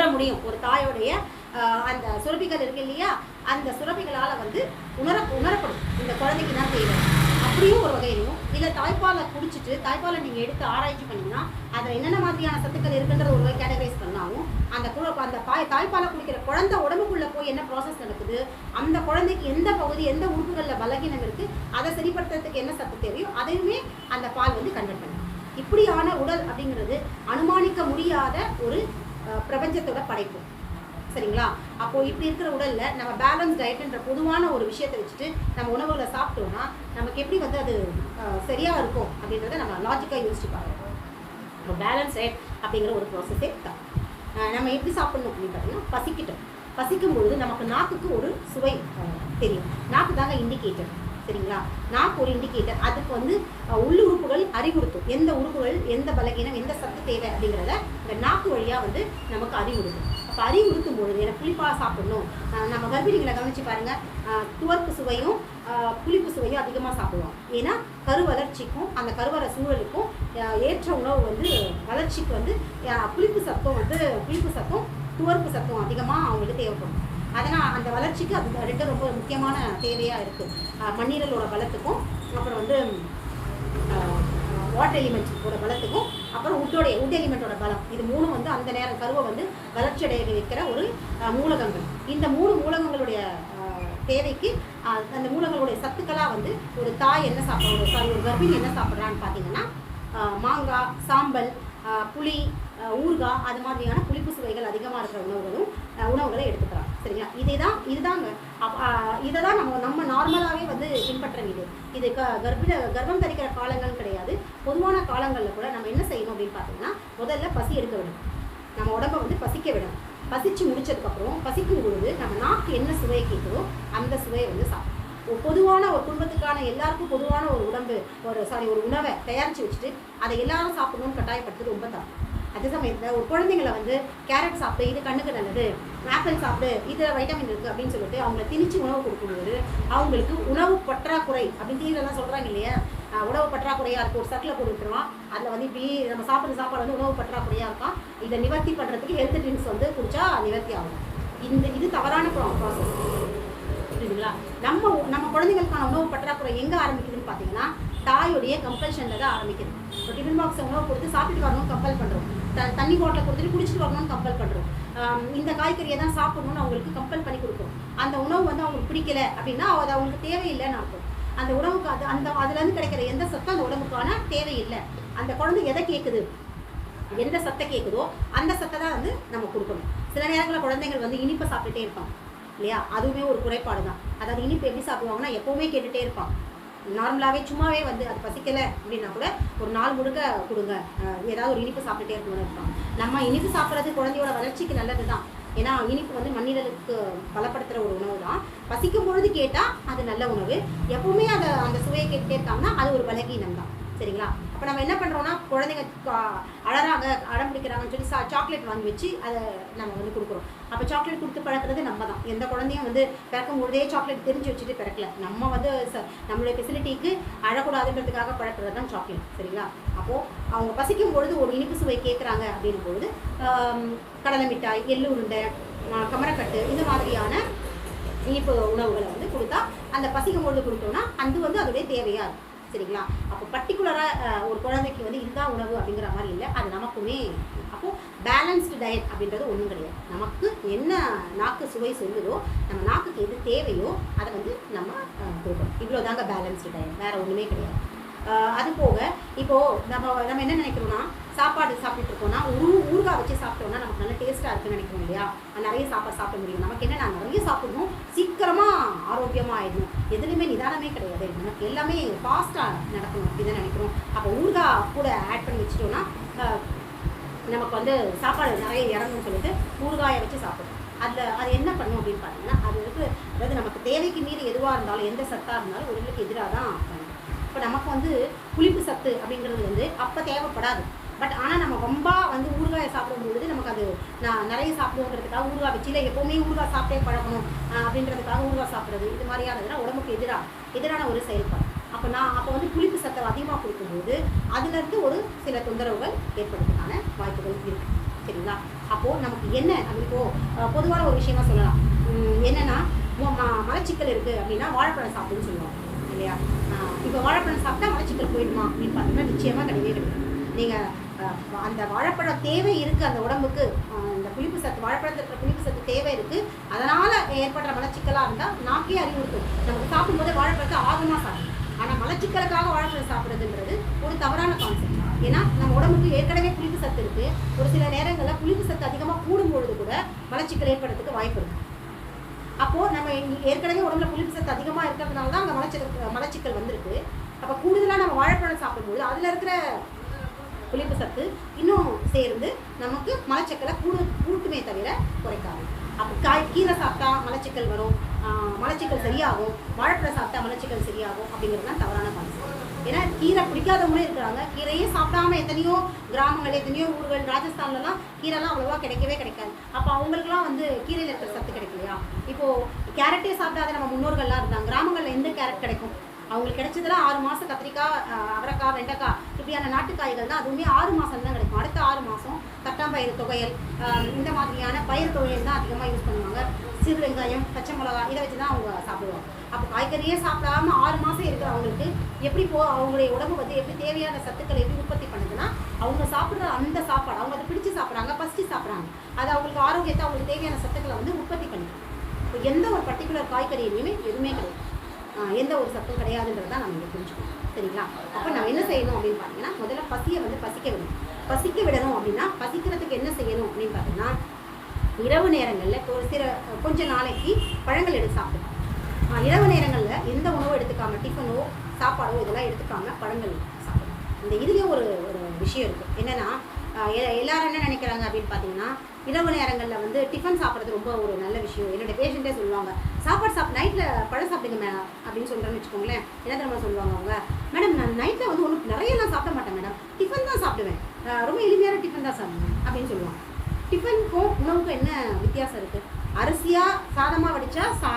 உணர முடியும். ஒரு தாயோடைய அந்த சுரப்பிகள் இருக்கு இல்லையா? அந்த சுரப்பிகளால் வந்து உணர உணரப்படும். இந்த குழந்தைக்கு தான் தேவை அப்படியும் ஒரு வகையிலையும் இல்லை தாய்ப்பாலை குடிச்சிட்டு தாய்ப்பாலை நீங்கள் எடுத்து ஆராய்ச்சி பண்ணிங்கன்னா அதில் என்னென்ன மாதிரியான சத்துக்கள் இருக்குன்றத ஒரு வகை கேட்டகரைஸ் பண்ணாலும் அந்த குழ அந்த தாய் தாய்ப்பாலை குடிக்கிற குழந்தை உடம்புக்குள்ளே போய் என்ன ப்ராசஸ் நடக்குது? அந்த குழந்தைக்கு எந்த பகுதி எந்த உறுப்புகளில் பலகீனம் இருக்குது அதை சரிப்படுத்துறதுக்கு என்ன சத்து தேவையோ அதையுமே அந்த பால் வந்து கன்வெர்ட் பண்ணும் இப்படியான உடல் அப்படிங்கிறது அனுமானிக்க முடியாத ஒரு பிரபஞ்சத்தோட படைப்பு. சரிங்களா? அப்போ இப்படி இருக்கிற உடல்ல நம்ம பேலன்ஸ் டயட்ன்ற பொதுவான ஒரு விஷயத்தை வச்சுட்டு நம்ம உணவுகளை சாப்பிட்டோம்னா நமக்கு எப்படி வந்து அது சரியா இருக்கும் அப்படின்றத நம்ம லாஜிக்காக யோசிச்சு பார்க்கணும். இப்போ பேலன்ஸ் டயட் அப்படிங்கிற ஒரு ப்ராசஸே தான். நம்ம எப்படி சாப்பிடணும் அப்படின்னு பார்த்தீங்கன்னா பசிக்கிட்டோம். பசிக்கும் பொழுது நமக்கு நாக்குக்கு ஒரு சுவை தெரியும். நாக்கு தாங்க இண்டிகேட்டர் சரிங்களா? நாக்கு ஒரு இண்டிகேட்டர் அதுக்கு வந்து அஹ், உள்ளுறுப்புகள் அறிவுறுத்தும். எந்த உறுப்புகள் எந்த பலகீனம் எந்த சத்து தேவை அப்படிங்கிறத இந்த நாக்கு வழியாக வந்து நமக்கு அறிவுறுத்தும். அப்போ அறிவுறுத்தும் பொழுது எனக்கு புளிப்பாக சாப்பிடணும். நம்ம கர்ப்பிணிகளை கவனிச்சு பாருங்க. துவர்ப்பு சுவையும் புளிப்பு சுவையும் அதிகமாக சாப்பிடுவோம் ஏன்னா கரு வளர்ச்சிக்கும் அந்த கருவற சூழலுக்கும் ஏற்ற உணவு வந்து வளர்ச்சிக்கு வந்து புளிப்பு சத்தம் வந்து புளிப்பு சத்தம் துவர்ப்பு சத்தம் அதிகமாக அவங்களுக்கு தேவைப்படும். அதனால் அந்த வளர்ச்சிக்கு அது ரெண்டு ரொம்ப முக்கியமான தேவையாக இருக்குது மண்ணீரலோட பலத்துக்கும் அப்புறம் வந்து வாட்டர் எலிமெண்ட்ஸோட பலத்துக்கும் அப்புறம் உட்டோடைய உட் எலிமெண்ட்டோட பலம் இது மூணும் வந்து அந்த நேரம் கருவை வந்து வளர்ச்சி அடைய வைக்கிற ஒரு மூலகங்கள். இந்த மூணு மூலகங்களுடைய தேவைக்கு அந்த மூலங்களுடைய சத்துக்களாக வந்து ஒரு தாய் என்ன சாப்பிட்றாங்க சாரி ஒரு கர்ப்பிணி என்ன சாப்பிட்றான்னு பார்த்தீங்கன்னா மாங்காய் சாம்பல் புளி ஊறுகாய் அது மாதிரியான புளிப்பு சுவைகள் அதிகமாக இருக்கிற உணவுகளும் உணவுகளை எடுத்துக்கிறாங்க. சரிங்களா? இதே தான் இதுதாங்க. அப்- இதை தான் நம்ம நம்ம நார்மலாகவே வந்து பின்பற்ற வேண்டியது இது க கர்ப்பிண கர்ப்பம் தரிக்கிற காலங்கள் கிடையாது. பொதுவான காலங்களில் கூட நம்ம என்ன செய்யணும் அப்படின்னு பார்த்தீங்கன்னா முதல்ல பசி எடுக்க விடணும் நம்ம உடம்ப வந்து பசிக்க விடணும். பசிச்சு முடிச்சதுக்கப்புறம் பசிக்கும் பொழுது நம்ம நாக்கு என்ன சுவையை கேட்குதோ அந்த சுவையை வந்து சாப்பிடும் பொதுவான ஒரு குடும்பத்துக்கான எல்லாருக்கும் பொதுவான ஒரு உடம்பு ஒரு சாரி ஒரு உணவை தயாரித்து வச்சுட்டு அதை எல்லாரும் சாப்பிடணும்னு கட்டாயப்படுத்துறது ரொம்ப தப்பு. அதே சமயத்தில் ஒரு குழந்தைங்களை வந்து கேரட் சாப்பிடு இது கண்ணுக்கு நல்லது ஆப்பிள் சாப்பிடு இதில் வைட்டமின் இருக்குது அப்படின்னு சொல்லிட்டு அவங்கள திணிச்சு உணவு கொடுக்கும்போது அவங்களுக்கு உணவு பற்றாக்குறை அப்படின்னு தீவிரம்லாம் சொல்கிறாங்க இல்லையா? உணவு பற்றாக்குறையாக இருக்கும் ஒரு சட்டில் போட்டு அதில் வந்து இப்படி நம்ம சாப்பிட்ற சாப்பாடு வந்து உணவு பற்றாக்குறையாக இருக்கும் இதை நிவர்த்தி பண்ணுறதுக்கு ஹெல்த் ட்ரிங்க்ஸ் வந்து குடிச்சா நிவர்த்தி ஆகும். இந்த இது தவறான ப்ராசஸ் புரியுதுங்களா? நம்ம நம்ம குழந்தைங்களுக்கான உணவு பற்றாக்குறை எங்கே ஆரம்பிக்குதுன்னு பார்த்தீங்கன்னா தாயுடைய கம்பல்ஷனில் தான் ஆரம்பிக்குது. இப்போ டிஃபன் பாக்ஸ் உணவு கொடுத்து சாப்பிட்டுட்டு வரணும் கம்பல் பண்ணுறோம் த தண்ணி பாட்டில் கொடுத்துட்டு குடிச்சிட்டு வரணும்னு கம்பல் பண்ணுறோம் இந்த காய்கறியை தான் சாப்பிடணும்னு அவங்களுக்கு கம்பல் பண்ணி கொடுக்குறோம். அந்த உணவு வந்து அவங்களுக்கு பிடிக்கல அப்படின்னா அது அவங்களுக்கு தேவையில்லைன்னு அர்த்தம். அந்த உணவுக்கு அது அந்த அதுலேருந்து கிடைக்கிற எந்த சத்தம் அந்த உடம்புக்கான தேவையில்லை. அந்த குழந்தை எதை கேட்குது எந்த சத்தை கேட்குதோ அந்த சத்தை தான் வந்து நம்ம கொடுக்கணும். சில நேரங்களில் குழந்தைகள் வந்து இனிப்பை சாப்பிட்டுட்டே இருப்பாங்க. இல்லையா? அதுவுமே ஒரு குறைபாடு தான் அதாவது இனிப்பு எப்படி சாப்பிடுவாங்கன்னா எப்போவுமே கேட்டுகிட்டே இருப்பான் நார்மலாகவே சும்மாவே வந்து அது பசிக்கலை அப்படின்னா கூட ஒரு நாள் முழுக்க கொடுங்க. ஏதாவது ஒரு இனிப்பு சாப்பிட்டுட்டே இருக்கணும்னு இருப்பாங்க. நம்ம இனிப்பு சாப்பிட்றது குழந்தையோட வளர்ச்சிக்கு நல்லது தான் ஏன்னா இனிப்பு வந்து மண்ணீரலுக்கு பலப்படுத்துகிற ஒரு உணவு தான் பசிக்கும் பொழுது கேட்டால் அது நல்ல உணவு. எப்பவுமே அதை அந்த சுவையை கேட்டுட்டே இருக்காங்கன்னா அது ஒரு பலகீனம் தான் சரிங்களா? அப்போ நம்ம என்ன பண்ணுறோம்னா குழந்தைங்க கா- அழறாங்க அடம் பிடிக்கிறாங்கன்னு சொல்லி சா சாக்லேட் வாங்கி வச்சு அதை நம்ம வந்து கொடுக்குறோம். அப்போ சாக்லேட் கொடுத்து பழக்கிறது நம்ம தான் எந்த குழந்தையும் வந்து பிறக்கும் பொழுதே சாக்லேட் தெரிஞ்சு வச்சுட்டு பிறக்கல. நம்ம வந்து ச நம்மளுடைய ஃபெசிலிட்டிக்கு அழக்கூடாதுன்றதுக்காக பழக்கிறது தான் சாக்லேட் சரிங்களா? அப்போது அவங்க பசிக்கும் பொழுது ஒரு இனிப்பு சுவை கேட்குறாங்க அப்படின்னும் பொழுது கடலை மிட்டாய் எள்ளு உருண்டை கமரக்கட்டு இது மாதிரியான இனிப்பு உணவுகளை வந்து கொடுத்தா அந்த பசிக்கும் பொழுது கொடுத்தோம்னா அது வந்து அதோடைய தேவையாக இருக்கும். சரிங்களா? அப்போ பர்டிகுலராக ஒரு குழந்தைக்கு வந்து இதுதான் உணவு அப்படிங்கிற மாதிரி இல்லை. அது நமக்குமே அப்போது பேலன்ஸ்டு டயட் அப்படின்றது ஒன்றும் கிடையாது. நமக்கு என்ன நாக்கு சுவை சொல்லுதோ நம்ம நாக்குக்கு எது தேவையோ அதை வந்து நம்ம கொடுக்கணும். இவ்வளோ தாங்க பேலன்ஸ்டு டயட் வேறு ஒன்றுமே கிடையாது. அது போக இப்போது நம்ம நம்ம என்ன நினைக்கிறோம்னா சாப்பாடு சாப்பிட்டு இருக்கோம்னா ஊறுகாய் வச்சு சாப்பிட்டோம்னா நமக்கு நல்ல டேஸ்ட்டாக இருக்குன்னு நினைக்கிறோம் இல்லையா? நிறைய சாப்பாடு சாப்பிட முடியும். நமக்கு என்ன நான் நிறைய சாப்பிடணும். சீக்கிரமாக ஆரோக்கியமாக ஆயிடணும். எதுலையுமே நிதானமே கிடையாது. நமக்கு எல்லாமே ஃபாஸ்ட்டாக நடக்கணும். அப்படின்னு நினைக்கிறோம். அப்போ ஊறுகாய் கூட ஆட் பண்ணி வச்சுட்டோம்னா நமக்கு வந்து சாப்பாடு நிறைய இறங்கும்னு சொல்லிட்டு ஊறுகாயை வச்சு சாப்பிடுவோம் அதில் அது என்ன பண்ணும் அப்படின்னு பார்த்தீங்கன்னா அது வந்து அதாவது நமக்கு தேவைக்கு மீறி எதுவாக இருந்தாலும் எந்த சத்தாக இருந்தாலும் உடலுக்கு எதிராக தான் பண்ணும். இப்போ நமக்கு வந்து புளிப்பு சத்து அப்படிங்கிறது வந்து அப்போ தேவைப்படாது. பட் ஆனால் நம்ம ரொம்ப வந்து ஊறுகாயை சாப்பிடும் பொழுது நமக்கு அது நான் நிறைய சாப்பிடுவோங்கிறதுக்காக ஊறுகாய் வச்சு இல்லை எப்போவுமே ஊறுகாய் சாப்பிட்டே பழகணும் அப்படின்றதுக்காக ஊறுகாய் சாப்பிட்றது இது மாதிரியானதுனா உடம்புக்கு எதிராக எதிரான ஒரு செயல்பாடு. அப்போ நான் அப்போ வந்து புளிப்பு சத்தம் அதிகமாக கொடுக்கும்போது அதுலேருந்து ஒரு சில தொந்தரவுகள் ஏற்படுறதுக்கான வாய்ப்புகள் இருக்குது சரிங்களா? அப்போது நமக்கு என்ன அது இப்போது பொதுவான ஒரு விஷயமா சொல்லலாம். என்னென்னா மலச்சிக்கல் இருக்குது அப்படின்னா வாழைப்பழம் சாப்பிடுன்னு சொல்லுவாங்க இல்லையா? இப்போ வாழைப்பழம் சாப்பிட்டா மலச்சிக்கல் போயிடுமா அப்படின்னு பார்த்தீங்கன்னா நிச்சயமாக கிடையவே கிடையாது. நீங்கள் அந்த வாழைப்பழம் தேவை இருக்குது அந்த உடம்புக்கு. இந்த புளிப்பு சத்து வாழைப்பழத்தில் இருக்கிற புளிப்பு சத்து தேவை இருக்குது அதனால் ஏற்படுற மலச்சிக்கலாக இருந்தால் நாக்கே அறிவுறுத்தும். நமக்கு சாப்பிடும்போது வாழைப்பழத்தை ஆர்வமாக சாப்பிடும் ஆனால் மலச்சிக்கலுக்காக வாழைப்பழம் சாப்பிட்றதுன்றது ஒரு தவறான கான்செப்ட் ஏன்னா நம்ம உடம்புக்கு ஏற்கனவே புளிப்பு சத்து இருக்குது ஒரு சில நேரங்களில் புளிப்பு சத்து அதிகமாக கூடும் பொழுது கூட மலச்சிக்கல் ஏற்படுறதுக்கு வாய்ப்பு இருக்கு. அப்போது நம்ம ஏற்கனவே உடம்புல புளிப்பு சத்து அதிகமாக இருக்கிறதுனால தான் அங்கே மலச்சிக்கல் மலச்சிக்கல் வந்திருக்கு. அப்போ கூடுதலாக நம்ம வாழைப்பழம் சாப்பிடும்போது அதில் இருக்கிற புளிப்பு சத்து இன்னும் சேர்ந்து நமக்கு மலச்சிக்கலை கூடு கூட்டுமே தவிர குறைக்காது. அப்போ காய் கீரை சாப்பிட்டா மலச்சிக்கல் வரும். மலச்சிக்கல் சரியாகும். வாழைப்பழம் சாப்பிட்டா மலச்சிக்கல் சரியாகும் அப்படிங்கிறது தான் தவறான கான்செப்ட் ஏன்னா கீரை பிடிக்காதவங்களே இருக்கிறாங்க. கீரையே சாப்பிடாம எத்தனையோ கிராமங்கள் எத்தனையோ ஊர்கள் ராஜஸ்தான்லலாம் கீரைலாம் அவ்வளோவா கிடைக்கவே கிடைக்காது. அப்போ அவங்களுக்குலாம் வந்து கீரையில் இருக்கிற சத்து கிடைக்கலையா? இப்போது கேரட்டே சாப்பிடாத நம்ம முன்னோர்கள்லாம் இருந்தாங்க. கிராமங்களில் எந்த கேரட் கிடைக்கும்? அவங்களுக்கு கிடைச்சதெல்லாம் ஆறு மாதம் கத்திரிக்காய் அவரைக்காய் வெண்டைக்காய் இப்படியான நாட்டு காய்கள் தான் அதுவுமே ஆறு மாதம் தான் கிடைக்கும். அடுத்த ஆறு மாதம் தட்டாம்பயிறு தொகையல் இந்த மாதிரியான பயிர் தொகையல் தான் அதிகமாக யூஸ் பண்ணுவாங்க. சிறு வெங்காயம் பச்சை மிளகா இதை வச்சு தான் அவங்க சாப்பிடுவாங்க. அப்போ காய்கறியே சாப்பிடாம ஆறு மாதம் இருக்கிறவங்களுக்கு எப்படி போ அவங்களுடைய உடம்பு வந்து எப்படி தேவையான சத்துக்களை எப்படி உற்பத்தி பண்ணுதுன்னா அவங்க சாப்பிட்ற அந்த சாப்பாடு அவங்க அதை பிடிச்சி சாப்பிட்றாங்க பசிச்சு சாப்பிட்றாங்க. அது அவங்களுக்கு ஆரோக்கியத்தை அவங்களுக்கு தேவையான சத்துக்களை வந்து உற்பத்தி பண்ணுது. இப்போ எந்த ஒரு பர்டிகுலர் காய்கறியிலையுமே எதுவுமே கிடையாது. எந்த ஒரு சத்தும் கிடையாதுன்றதை நம்ம இங்கே புரிஞ்சுக்கணும். சரிங்களா? அப்போ நம்ம என்ன செய்யணும் அப்படின்னு பார்த்தீங்கன்னா முதல்ல பசியை வந்து பசிக்க விடணும். பசிக்க விடணும் அப்படின்னா பசிக்கிறதுக்கு என்ன செய்யணும் அப்படின்னு பார்த்தீங்கன்னா இரவு நேரங்களில் ஒரு சில கொஞ்ச நாளைக்கு பழங்கள் எடுத்து சாப்பிடணும் இரவு நேரங்களில் எந்த உணவும் எடுத்துக்காம டிஃபனோ சாப்பாடோ இதெல்லாம் எடுத்துக்காம பழங்கள் சாப்பிடணும் இந்த இதுலேயும் ஒரு ஒரு விஷயம் இருக்குது என்னென்னா எல்லாரும் என்ன நினைக்கிறாங்க அப்படின்னு பார்த்தீங்கன்னா இரவு நேரங்களில் வந்து டிஃபன் சாப்பிட்றது ரொம்ப ஒரு நல்ல விஷயம். என்னோட பேஷண்ட்டே சொல்லுவாங்க சாப்பாடு சாப் நைட்டில் பழம் சாப்பிடுங்க மேடம் அப்படின்னு சொல்கிறேன்னு வச்சுக்கோங்களேன். என்ன தெரியுமா சொல்லுவாங்க அவங்க? மேடம் நான் நைட்டில் வந்து ஒன்றும் நான் சாப்பிட மாட்டேன் மேடம் டிஃபன் தான் சாப்பிடுவேன். ரொம்ப எளிமையான டிஃபன் தான் சாப்பிடுவேன் அப்படின்னு சொல்லுவாங்க. டிஃபனுக்கும் உணவுக்கும் என்ன வித்தியாசம் இருக்குது அரிசியாக சாதமாக வடித்தா சா